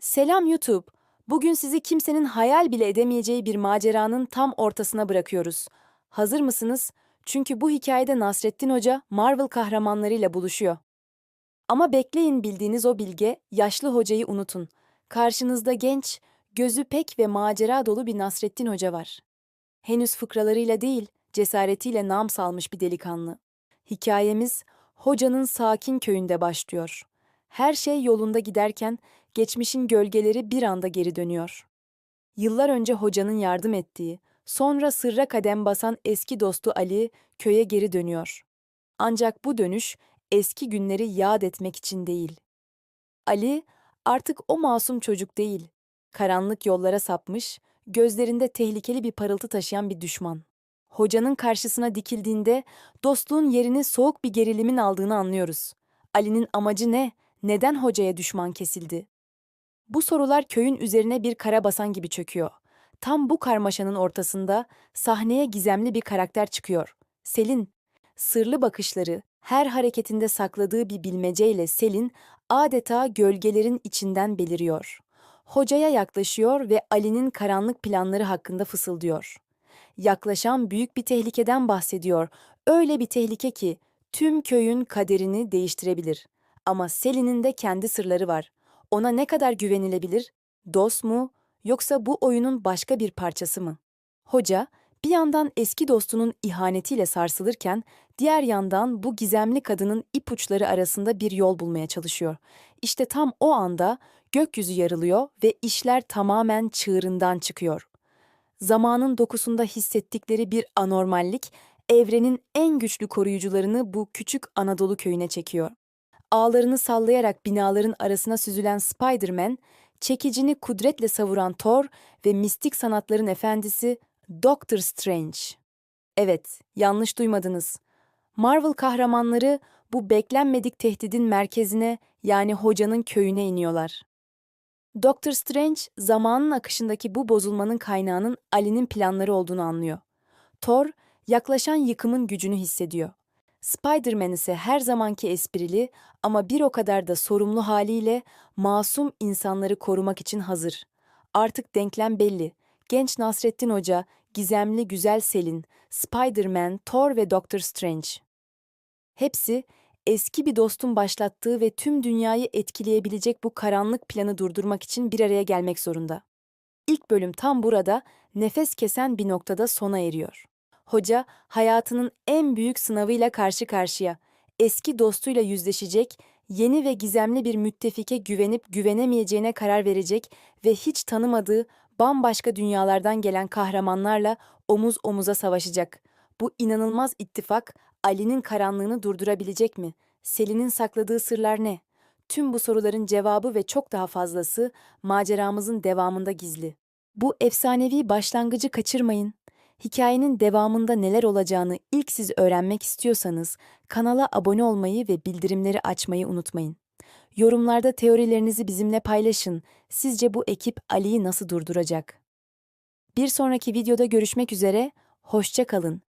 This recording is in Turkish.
Selam YouTube. Bugün sizi kimsenin hayal bile edemeyeceği bir maceranın tam ortasına bırakıyoruz. Hazır mısınız? Çünkü bu hikayede Nasrettin Hoca Marvel kahramanlarıyla buluşuyor. Ama bekleyin bildiğiniz o bilge, yaşlı hocayı unutun. Karşınızda genç, gözü pek ve macera dolu bir Nasrettin Hoca var. Henüz fıkralarıyla değil, cesaretiyle nam salmış bir delikanlı. Hikayemiz hocanın sakin köyünde başlıyor. Her şey yolunda giderken geçmişin gölgeleri bir anda geri dönüyor. Yıllar önce hocanın yardım ettiği, sonra sırra kadem basan eski dostu Ali köye geri dönüyor. Ancak bu dönüş eski günleri yad etmek için değil. Ali artık o masum çocuk değil. Karanlık yollara sapmış, gözlerinde tehlikeli bir parıltı taşıyan bir düşman. Hocanın karşısına dikildiğinde dostluğun yerini soğuk bir gerilimin aldığını anlıyoruz. Ali'nin amacı ne? Neden hocaya düşman kesildi? Bu sorular köyün üzerine bir kara basan gibi çöküyor. Tam bu karmaşanın ortasında sahneye gizemli bir karakter çıkıyor. Selin. Sırlı bakışları, her hareketinde sakladığı bir bilmeceyle Selin adeta gölgelerin içinden beliriyor. Hocaya yaklaşıyor ve Ali'nin karanlık planları hakkında fısıldıyor. Yaklaşan büyük bir tehlikeden bahsediyor. Öyle bir tehlike ki tüm köyün kaderini değiştirebilir. Ama Selin'in de kendi sırları var. Ona ne kadar güvenilebilir? Dost mu yoksa bu oyunun başka bir parçası mı? Hoca bir yandan eski dostunun ihanetiyle sarsılırken diğer yandan bu gizemli kadının ipuçları arasında bir yol bulmaya çalışıyor. İşte tam o anda gökyüzü yarılıyor ve işler tamamen çığırından çıkıyor. Zamanın dokusunda hissettikleri bir anormallik evrenin en güçlü koruyucularını bu küçük Anadolu köyüne çekiyor ağlarını sallayarak binaların arasına süzülen Spider-Man, çekicini kudretle savuran Thor ve mistik sanatların efendisi Doctor Strange. Evet, yanlış duymadınız. Marvel kahramanları bu beklenmedik tehdidin merkezine yani hocanın köyüne iniyorlar. Doctor Strange zamanın akışındaki bu bozulmanın kaynağının Ali'nin planları olduğunu anlıyor. Thor yaklaşan yıkımın gücünü hissediyor. Spider-Man ise her zamanki esprili ama bir o kadar da sorumlu haliyle masum insanları korumak için hazır. Artık denklem belli. Genç Nasrettin Hoca, gizemli güzel Selin, Spider-Man, Thor ve Doctor Strange. Hepsi eski bir dostun başlattığı ve tüm dünyayı etkileyebilecek bu karanlık planı durdurmak için bir araya gelmek zorunda. İlk bölüm tam burada nefes kesen bir noktada sona eriyor. Hoca hayatının en büyük sınavıyla karşı karşıya. Eski dostuyla yüzleşecek, yeni ve gizemli bir müttefike güvenip güvenemeyeceğine karar verecek ve hiç tanımadığı bambaşka dünyalardan gelen kahramanlarla omuz omuza savaşacak. Bu inanılmaz ittifak Ali'nin karanlığını durdurabilecek mi? Selin'in sakladığı sırlar ne? Tüm bu soruların cevabı ve çok daha fazlası maceramızın devamında gizli. Bu efsanevi başlangıcı kaçırmayın. Hikayenin devamında neler olacağını ilk siz öğrenmek istiyorsanız kanala abone olmayı ve bildirimleri açmayı unutmayın. Yorumlarda teorilerinizi bizimle paylaşın. Sizce bu ekip Ali'yi nasıl durduracak? Bir sonraki videoda görüşmek üzere, hoşça kalın.